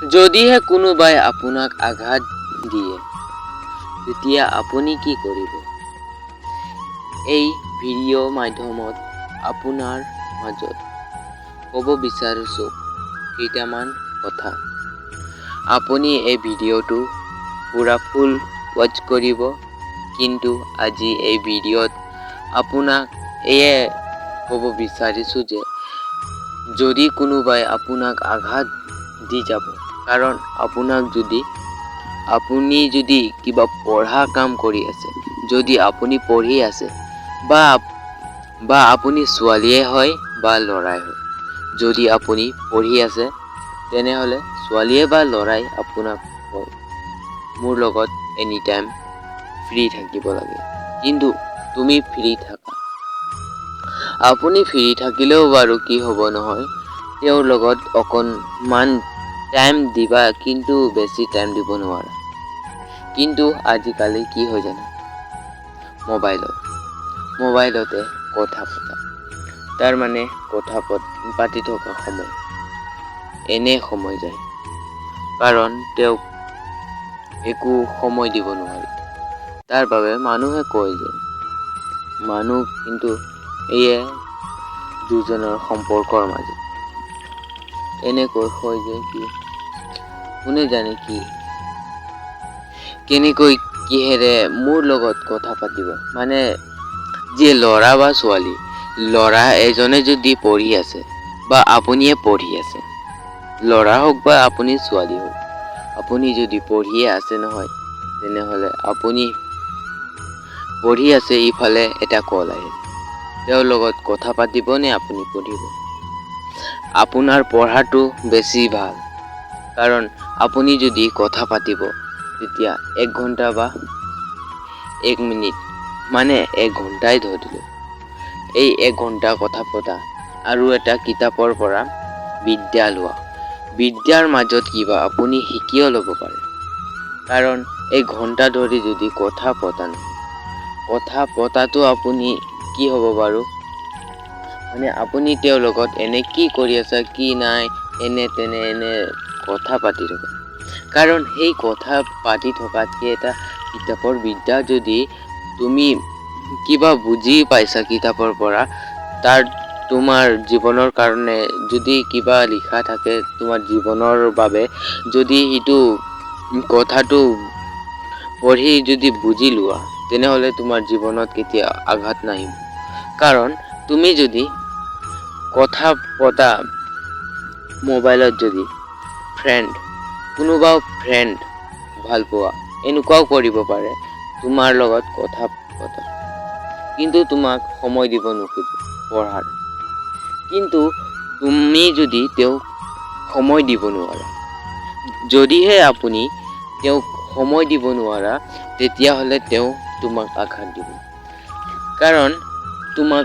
যদিহে কোনোবাই আপোনাক আঘাত দিয়ে, তেতিয়া আপুনি কি কৰিব? এই ভিডিঅ' মাধ্যমত আপোনাৰ মাজত ক'ব বিচাৰিছোঁ কেইটামান কথা। আপুনি এই ভিডিঅ'টো পূৰা ফুল ৱাচ কৰিব, কিন্তু আজি এই ভিডিঅ'ত আপোনাক এয়ে ক'ব বিচাৰিছোঁ যে, যদি কোনোবাই আপোনাক আঘাত দি যাব কাৰণ আপোনাক যদি, আপুনি যদি কিবা পঢ়া কাম কৰি আছে, যদি আপুনি পঢ়ি আছে, বা বা আপুনি ছোৱালীয়ে হয় বা ল'ৰাই হয়, যদি আপুনি পঢ়ি আছে, তেনেহ'লে ছোৱালীয়ে বা ল'ৰাই আপোনাক কয় মোৰ লগত এনি টাইম ফ্ৰী থাকিব লাগে। কিন্তু তুমি ফ্ৰী থাকা। আপুনি ফ্ৰী থাকিলেও বাৰু কি হ'ব নহয়, তেওঁৰ লগত অকণমান টাইম দিবা কিন্তু বেছি টাইম দিব নোৱাৰা। কিন্তু আজিকালি কি হৈ জানে? মোবাইলত মোবাইলতে কথা পতা। তাৰমানে কথা পত, পাতি থকা সময়। এনে সময় যায়। কাৰণ তেওঁক একো সময় দিব নোৱাৰি। তাৰ বাবে মানুহে কয় যে, মানুহ কিন্তু এয়ে দুজনৰ সম্পৰ্কৰ মাজত। এনেকৈ হয় যে কি কোনে জানে কি? কেনেকৈ কিহেৰে মোৰ লগত কথা পাতিব? মানে যে ল'ৰা বা ছোৱালী, ল'ৰা এজনে যদি পঢ়ি আছে বা আপুনিয়ে পঢ়ি আছে, ল'ৰা হওক বা আপুনি ছোৱালী হওক, আপুনি যদি পঢ়িয়ে আছে নহয়, তেনেহ'লে আপুনি পঢ়ি আছে ইফালে এটা কল আহিল তেওঁৰ লগত কথা পাতিব নে আপুনি পঢ়িব? আপোনাৰ পঢ়াটো বেছি ভালো। কাৰণ আপুনি যদি কথা পাতিব তেতিয়া এক ঘণ্টা বা এক মিনিট মানে এক ঘণ্টাই ধৰিলোঁ এই এক ঘণ্টা কথা পতা আৰু এটা কিতাপৰ পৰা বিদ্যা লোৱা। বিদ্যাৰ মাজত কিবা আপুনি শিকিও ল'ব পাৰে। কাৰণ এই ঘণ্টা ধৰি যদি কথা পতা নহয়, কথা পতাটো আপুনি কি হ'ব বাৰু? মানে আপুনি তেওঁৰ লগত এনে কি কৰি আছা, কি নাই, এনে তেনে, এনে কথা পাতি থকা। কাৰণ সেই কথা পাতি থকাতকৈ এটা কিতাপৰ বিদ্যা যদি তুমি কিবা বুজি পাইছা কিতাপৰ পৰা, তাৰ তোমাৰ জীৱনৰ কাৰণে যদি কিবা লিখা থাকে তোমাৰ জীৱনৰ বাবে, যদি সেইটো কথাটো পঢ়ি যদি বুজি লোৱা, তেনেহ'লে তোমাৰ জীৱনত কেতিয়া আঘাত নাহিব। কাৰণ তুমি যদি কথা পতা মোবাইলত যদি ফ্ৰেণ্ড কোনোবা ফ্ৰেণ্ড ভালো পোৱা এনেকুৱাও কৰিব পাৰে, তোমাৰ লগত কথা পতা কিন্তু তোমাক সময় দিব নোখোজে, পঢ়াৰ। কিন্তু তুমি যদি তেওঁক সময় দিব নোৱাৰা, যদিহে আপুনি তেওঁক সময় দিব নোৱাৰা, তেতিয়াহ'লে তেওঁ তোমাক আঘাত দিব। কাৰণ, তোমাক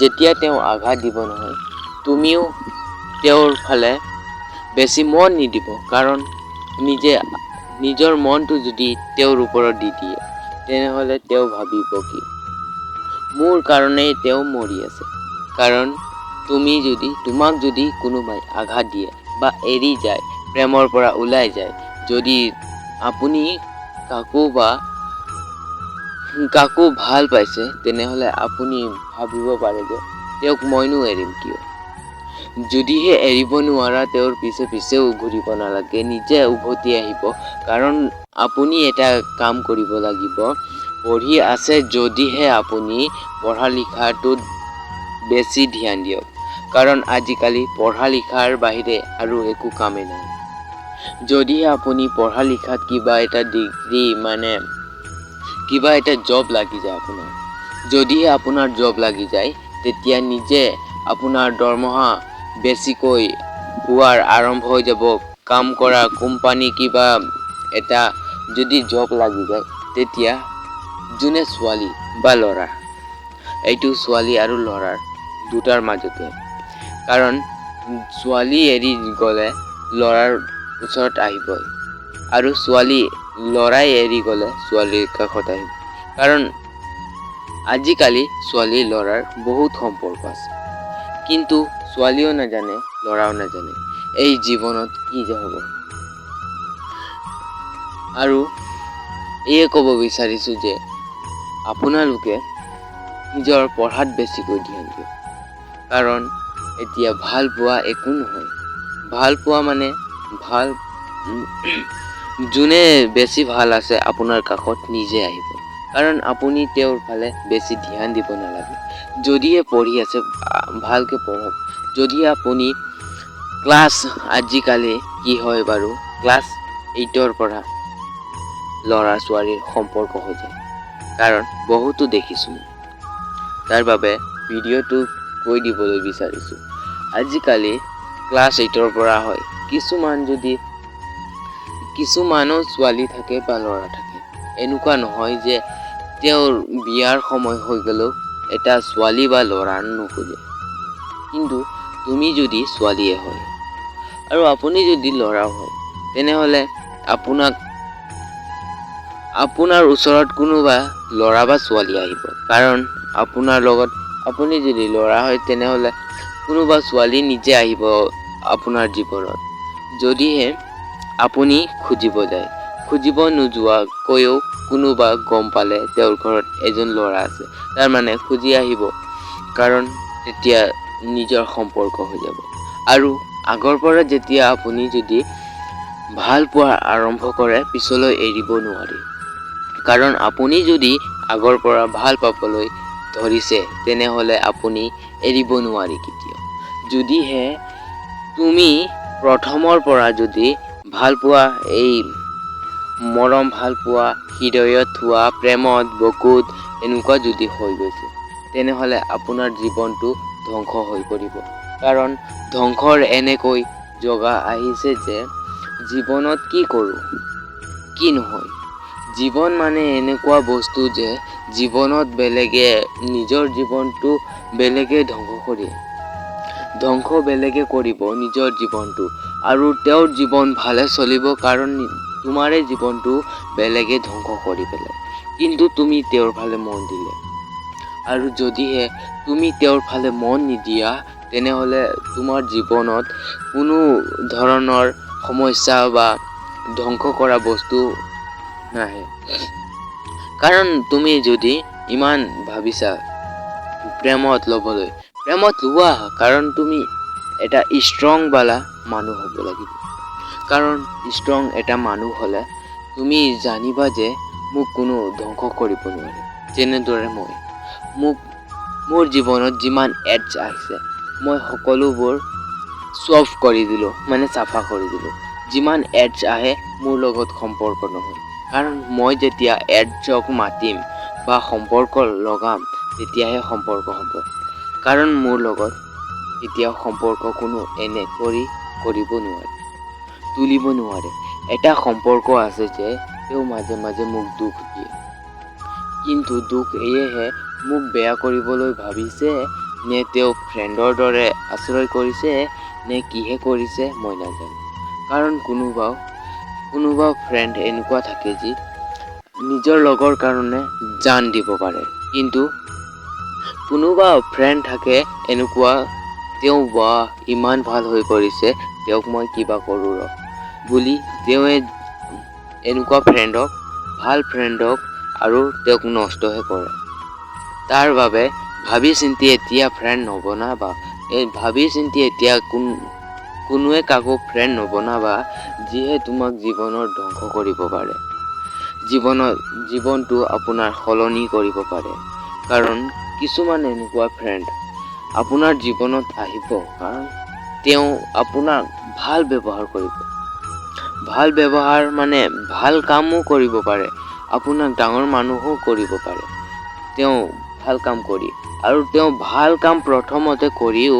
যেতিয়া তেওঁ আঘাত দিব নহয়, তুমিও তেওঁৰ ফালে বেছি মন নিদিব, কাৰণ নিজে, নিজৰ মনটো যদি তেওঁৰ ওপৰত দি দিয়ে, তেনেহ'লে তেওঁ ভাবিব কি? মোৰ কাৰণেই তেওঁ মৰি আছে। কাৰণ তুমি যদি, তোমাক যদি কোনোবাই আঘাত দিয়ে বা এৰি যায়, প্ৰেমৰ পৰা ওলাই যায়, যদি আপুনি কাকো বা, কাকো ভালো পাইছে, তেনেহ'লে আপুনি ভাবিব পাৰে যে, তেওঁক মইনো এৰিম কিয়? যদিহে এৰিব নোৱাৰা তেওঁৰ পিছে পিছেও ঘূৰিব নালাগে, নিজে উভতি আহিব। কাৰণ আপুনি এটা কাম কৰিব লাগিব, পঢ়ি আছে যদিহে আপুনি পঢ়া লিখাটোত বেছি ধ্যান দিয়ক। কাৰণ আজিকালি পঢ়া লিখাৰ বাহিৰে আৰু একো কামেই নাই। যদিহে আপুনি পঢ়া লিখাত কিবা এটা ডিগ্ৰী মানে কিবা এটা জব লাগি যায় আপোনাৰ। যদিহে আপোনাৰ জব লাগি যায়, তেতিয়া নিজে আপোনাৰ দৰমহা বেছিকৈ পোৱাৰ আৰম্ভ হৈ যাব। কাম কৰা কোম্পানী কিবা এটা যদি জব লাগি যায়, তেতিয়া যোনে ছোৱালী বা ল'ৰা, এইটো ছোৱালী আৰু ল'ৰাৰ দুটাৰ মাজতে। কাৰণ ছোৱালী এৰি গ'লে ল'ৰাৰ ওচৰত আহিবই আৰু ছোৱালী ল'ৰাই এৰি গ'লে ছোৱালীৰ কাষত আহিব। কাৰণ আজিকালি ছোৱালী ল'ৰাৰ বহুত সম্পৰ্ক আছে। কিন্তু ছোৱালীও নাজানে, ল'ৰাও নাজানে, এই জীৱনত কি যে হ'ব। আৰু এয়ে ক'ব বিচাৰিছোঁ যে আপোনালোকে নিজৰ পঢ়াত বেছিকৈ ধ্যান দিয়ক। কাৰণ এতিয়া ভালো পোৱা একো নহয়। ভালো পোৱা মানে ভালো যোনে বেছি ভালো আছে আপোনাৰ কাষত নিজে আহিব। কাৰণ আপুনি তেওঁৰ ফালে বেছি ধ্যান দিব নালাগে। যদিহে পঢ়ি আছে ভালকৈ পঢ়ক। যদি আপুনি ক্লাছ আজিকালি কি হয় বাৰু? ক্লাছ এইটৰ পৰা ল'ৰা ছোৱালীৰ সম্পৰ্ক হৈ যায়। কাৰণ বহুতো দেখিছোঁ। তাৰ বাবে ভিডিঅ'টো কৈ দিবলৈ বিচাৰিছোঁ। আজিকালি ক্লাছ এইটৰ পৰা হয়। কিছুমান যদি কিছুমানো ছোৱালী থাকে বা ল'ৰা থাকে। এনেকুৱা নহয় যে তেওঁৰ বিয়াৰ সময় হৈ গ'লেও এটা ছোৱালী বা ল'ৰা নোখোজে। কিন্তু তুমি যদি ছোৱালীয়ে হয় আৰু আপুনি যদি ল'ৰা হয়, তেনেহ'লে আপোনাক, আপোনাৰ ওচৰত কোনোবা ল'ৰা বা ছোৱালী আহিব। কাৰণ আপোনাৰ লগত আপুনি যদি ল'ৰা হয়, তেনেহ'লে কোনোবা ছোৱালী নিজে আহিব আপোনাৰ জীৱনত। যদিহে আপুনি খুজিব যায়, খুজিব নোযোৱাকৈও কোনোবা গম পালে তেওঁৰ ঘৰত এজন ল'ৰা আছে, তাৰমানে খুজি আহিব। কাৰণ তেতিয়া নিজৰ সম্পৰ্ক হৈ যাব। আৰু আগৰ পৰা যেতিয়া আপুনি যদি ভালো পোৱা আৰম্ভ কৰে, পিছলৈ এৰিব নোৱাৰি। কাৰণ আপুনি যদি আগৰ পৰা ভালো পাবলৈ ধৰিছে, তেনেহ'লে আপুনি এৰিব নোৱাৰি কেতিয়াও। যদিহে তুমি প্ৰথমৰ পৰা যদি ভালো পোৱা, এই মৰম ভালো পোৱা, হৃদয়ত থোৱা প্ৰেমত, বকুত, এনেকুৱা যদি হৈ গৈছে, তেনেহ'লে আপোনাৰ জীৱনটো ধ্বংস হৈ পৰিব। কাৰণ ধ্বংসৰ এনেকৈ জগা আহিছে যে জীৱনত কি কৰোঁ, কি নহয়। জীৱন মানে এনেকুৱা বস্তু যে জীৱনত বেলেগে, নিজৰ জীৱনটো বেলেগে ধ্বংস কৰে, ধ্বংস বেলেগে কৰিব নিজৰ জীৱনটো। আৰু তেওঁৰ জীৱন ভালে চলিব কাৰণ তোমাৰে জীৱনটো বেলেগে ধ্বংস কৰি পেলাই কিন্তু তুমি তেওঁৰ ফালে মন দিলে। আৰু যদিহে তুমি তেওঁৰ ফালে মন নিদিয়া, তেনেহ'লে তোমাৰ জীৱনত কোনো ধৰণৰ সমস্যা বা ধ্বংস কৰা বস্তু নাহে। কাৰণ তুমি যদি ইমান ভাবিছা প্ৰেমত ল'বলৈ, প্ৰেমত লোৱা, কাৰণ তুমি এটা ষ্ট্ৰংবালা মানুহ হ'ব লাগিব। কাৰণ ষ্ট্ৰং এটা মানুহ হ'লে তুমি জানিবা যে মোক কোনো ধ্বংস কৰিব নোৱাৰে, যেনেদৰে মই। মোক মোৰ জীৱনত যিমান এডছ আহিছে, মই সকলোবোৰ চল্ভ কৰি দিলোঁ মানে চাফা কৰি দিলোঁ। যিমান এডছ আহে, মোৰ লগত সম্পৰ্ক নহয়। কাৰণ মই যেতিয়া এডছক মাতিম বা সম্পৰ্ক লগাম, তেতিয়াহে সম্পৰ্ক হ'ব। কাৰণ মোৰ লগত এতিয়াও সম্পৰ্ক কোনো এনে কৰি কৰিব নোৱাৰে, তুলিব নোৱাৰে। এটা সম্পৰ্ক আছে যে, তেওঁ মাজে মাজে মোক দুখ দিয়ে। কিন্তু দুখ এয়েহে মোক বেয়া কৰিবলৈ ভাবিছে নে তেওঁ ফ্ৰেণ্ডৰ দৰে আশ্ৰয় কৰিছে নে কিহে কৰিছে মই নাজানো। কাৰণ কোনোবা কোনোবা ফ্ৰেণ্ড এনেকুৱা থাকে যি নিজৰ লগৰ কাৰণে জান দিব পাৰে। কিন্তু কোনোবা ফ্ৰেণ্ড থাকে এনেকুৱা, তেওঁ বা ইমান ভালো হৈ পৰিছে, তেওঁক মই কিবা কৰোঁ ৰ বুলি তেওঁৱে এনেকুৱা ফ্ৰেণ্ডক ভালো ফ্ৰেণ্ডক আৰু তেওঁক নষ্টহে কৰে। তাৰ বাবে ভাবি চিন্তি এতিয়া ফ্ৰেণ্ড নবনাবা এই ভাবি চিন্তি এতিয়া কোন, কোনোৱে কাকো ফ্ৰেণ্ড নবনাবা যিয়ে তোমাক জীৱনত ধ্বংস কৰিব পাৰে। জীৱনত জীৱনটো আপোনাৰ সলনি কৰিব পাৰে। কাৰণ, কিছুমান এনেকুৱা ফ্ৰেণ্ড আপোনাৰ জীৱনত আহিব, কাৰণ তেওঁ আপোনাক ভালো ব্যৱহাৰ কৰিব। ভালো ব্যৱহাৰ মানে ভালো কামো কৰিব পাৰে। আপোনাক ডাঙৰ মানুহো কৰিব পাৰে। তেওঁ ভালো কাম কৰি। আৰু তেওঁ ভালো কাম প্ৰথমতে কৰিও,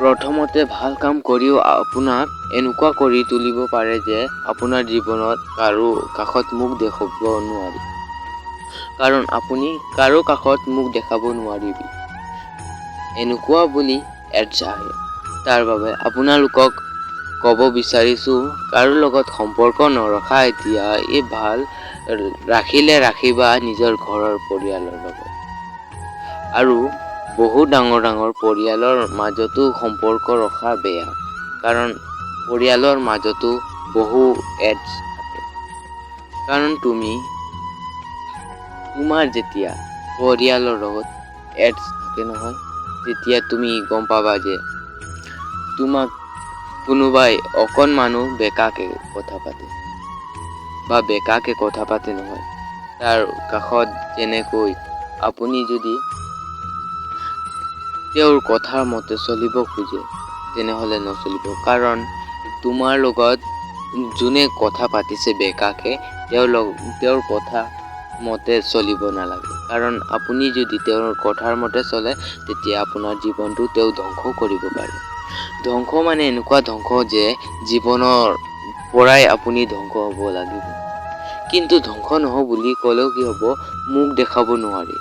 প্ৰথমতে ভালো কাম কৰিও আপোনাক এনেকুৱা কৰি তুলিব পাৰে যে আপোনাৰ জীৱনত কাৰো কাষত মুখ দেখাব নোৱাৰি। কাৰণ আপুনি কাৰো কাষত মুখ দেখাব নোৱাৰিবি। এনেকুৱা বুলি এডছ তাৰ বাবে আপোনালোকক ক'ব বিচাৰিছোঁ, কাৰো লগত সম্পৰ্ক নৰখা এতিয়া, এই ভালো ৰাখিলে ৰাখিবা নিজৰ ঘৰৰ পৰিয়ালৰ লগত আৰু বহু ডাঙৰ ডাঙৰ পৰিয়ালৰ মাজতো সম্পৰ্ক ৰখা বেয়া, কাৰণ পৰিয়ালৰ মাজতো বহু এডছ থাকে। কাৰণ তুমি, তোমাৰ যেতিয়া পৰিয়ালৰ লগত এডছ থাকে নহয়, তেতিয়া তুমি গম পাবা যে তোমাক কোনোবাই অকণমানো বেকাকে কথা পাতে বা বেকাকে কথা পাতে নহয়। তাৰ কাষত যেনেকৈ আপুনি যদি তেওঁৰ কথাৰ মতে চলিব খোজে, তেনেহ'লে নচলিব। কাৰণ, তোমাৰ লগত যোনে কথা পাতিছে বেকাকে, তেওঁৰ লগ, তেওঁৰ কথা মতে চলিব নালাগে। কাৰণ, আপুনি যদি তেওঁৰ কথাৰ মতে চলে, তেতিয়া আপোনাৰ জীৱনটো তেওঁ ধ্বংস কৰিব পাৰে। ধ্বংস মানে এনেকুৱা ধ্বংস যে জীৱনৰ পৰাই আপুনি ধ্বংস হ'ব লাগিব। কিন্তু ধ্বংস নহওঁ বুলি ক'লেও কি হ'ব? মোক দেখাব নোৱাৰি।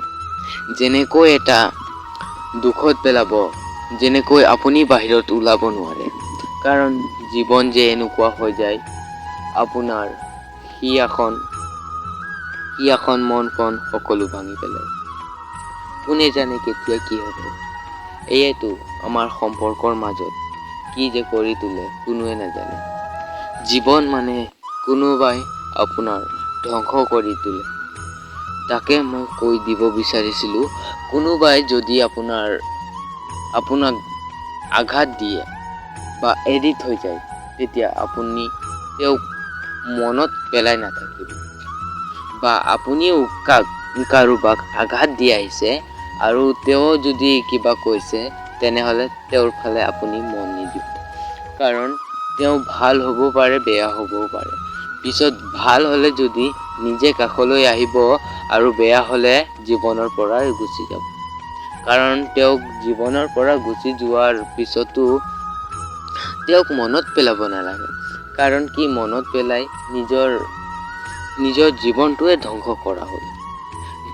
যেনেকৈ এটা দুখত পেলাব, যেনেকৈ আপুনি বাহিৰত ওলাব নোৱাৰে। কাৰণ জীৱন যে এনেকুৱা হৈ যায়, আপোনাৰ সি এখন সি এখন মন সকলো ভাঙি পেলায়। কোনে জানে কেতিয়া কি হ'ব। এয়াইতো আমাৰ সম্পৰ্কৰ মাজত কি যে কৰি তোলে, কোনোৱে নাজানে। জীৱন মানে কোনোবাই আপোনাৰ ধ্বংস কৰি তোলে। তাকে মই কৈ দিব বিচাৰিছিলোঁ। কোনোবাই যদি আপোনাৰ, আপোনাক আঘাত দিয়ে বা এৰি থৈ যায়, তেতিয়া আপুনি তেওঁক মনত পেলাই নাথাকিব। বা আপুনিও কাক, কাৰোবাক আঘাত দি আহিছে আৰু তেওঁ যদি কিবা কৈছে, তেনেহ'লে তেওঁৰ ফালে আপুনি মন নিদিব। কাৰণ, তেওঁ ভালো হ'ব পাৰে, বেয়া হ'বও পাৰে। পিছত ভালো হ'লে যদি নিজে কাষলৈ আহিব আৰু বেয়া হ'লে জীৱনৰ পৰা গুচি যাব। কাৰণ তেওঁক জীৱনৰ পৰা গুচি যোৱাৰ পিছতো তেওঁক মনত পেলাব নালাগে। কাৰণ কি মনত পেলাই নিজৰ নিজৰ জীৱনটোৱে ধ্বংস কৰা হ'ল।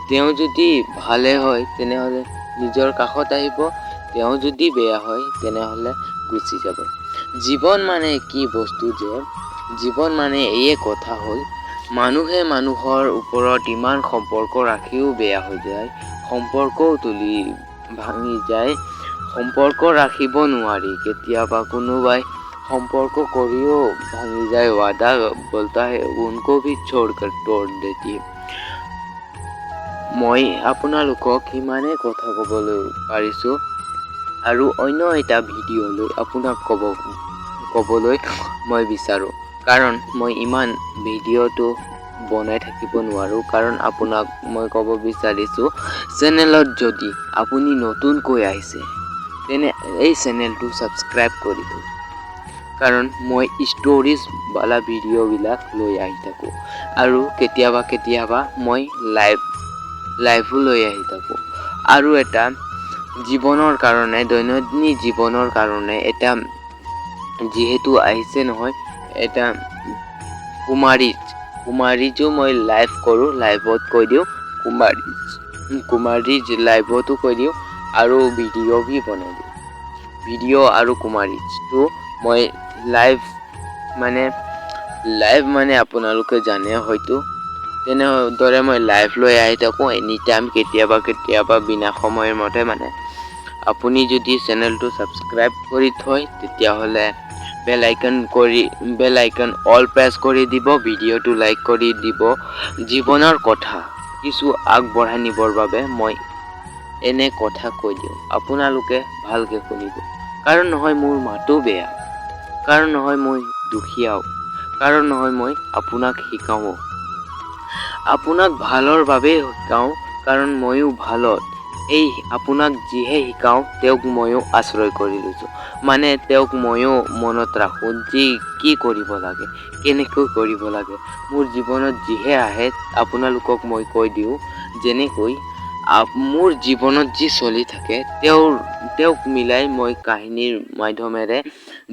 তেওঁ যদি ভালে হয়, তেনেহ'লে নিজৰ কাষত আহিব। তেওঁ যদি বেয়া হয়, তেনেহ'লে গুচি যাব। জীৱন মানে কি বস্তু যে? জীৱন মানে এয়ে কথা হ'ল মানুহে মানুহৰ ওপৰত ইমান সম্পৰ্ক ৰাখিও বেয়া হৈ যায়, সম্পৰ্কও তুলি ভাঙি যায়। সম্পৰ্ক ৰাখিব নোৱাৰি, কেতিয়াবা কোনোবাই সম্পৰ্ক কৰিও ভাঙি যায়। ৱাদা বলতা উনকো ভি ছোড় তোৰ দেতি মই আপোনালোকক সিমানেই কথা ক'বলৈ পাৰিছোঁ। আৰু অন্য এটা ভিডিঅ'লৈ আপোনাক ক'ব, ক'বলৈ মই বিচাৰোঁ। কাৰণ মই ইমান ভিডিঅ'টো বনাই থাকিব নোৱাৰোঁ, কাৰণ আপোনাক মই ক'ব বিচাৰিছোঁ, চেনেলত যদি আপুনি নতুনকৈ আহিছে, তেনে এই চেনেলটো ছাবস্ক্ৰাইব কৰি দিয়ক কাৰণ মই ষ্ট'ৰিজৱালা ভিডিঅ'বিলাক লৈ আহি থাকোঁ আৰু কেতিয়াবা কেতিয়াবা মই লাইভ, লাইভো লৈ আহি থাকোঁ। আৰু এটা জীৱনৰ কাৰণে, দৈনন্দিন জীৱনৰ কাৰণে এটা, যিহেতু আহিছে নহয় এটা কুমাৰীজ কুমাৰীজো মই লাইভ কৰোঁ লাইভত কৈ দিওঁ, কুমাৰীজ কুমাৰীজ লাইভতো কৈ দিওঁ আৰু ভিডিঅ' ভি বনাই দিওঁ। ভিডিঅ' আৰু কুমাৰীজটো মই লাইভ মানে লাইভ মানে আপোনালোকে জানে হয়তো। তেনেদৰে মই লাইভ লৈ আহি থাকোঁ এনি টাইম কেতিয়াবা কেতিয়াবা, বিনা সময়ৰ মতে মানে। আপুনি যদি চেনেলটো ছাবস্ক্ৰাইব কৰি থয়, তেতিয়াহ'লে বেল আইকন কৰি বেল আইকন অল প্ৰেছ কৰি দিব ভিডিঅ'টো লাইক কৰি দিব। জীৱনৰ কথা, কিছু আগবঢ়াই নিবৰ বাবে মই এনে কথা কৈ দিওঁ। আপোনালোকে ভালকৈ শুনিব। কাৰণ নহয় মোৰ মাতো বেয়া। কাৰণ নহয় মই দুখীয়াও। কাৰণ নহয় মই আপোনাক শিকাওঁ। আপোনাক ভালৰ বাবেই শিকাওঁ। কাৰণ ময়ো ভালত। এই আপোনাক যিহে শিকাওঁ, তেওঁক ময়ো আশ্ৰয় কৰি লৈছোঁ। মানে তেওঁক ময়ো মনত ৰাখোঁ যি কি কৰিব লাগে, কেনেকৈ কৰিব লাগে। মোৰ জীৱনত যিহে আহে, আপোনালোকক মই কৈ দিওঁ, যেনেকৈ মোৰ জীৱনত যি চলি থাকে, তেওঁৰ, তেওঁক মিলাই মই কাহিনীৰ মাধ্যমেৰে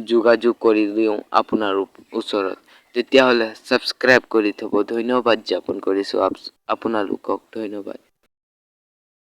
যোগাযোগ কৰি দিওঁ আপোনাৰ ওচৰত। তেতিয়াহ'লে ছাবস্ক্ৰাইব কৰি থ'ব। ধন্যবাদ জ্ঞাপন কৰিছোঁ আপ, আপোনালোকক। ধন্যবাদ।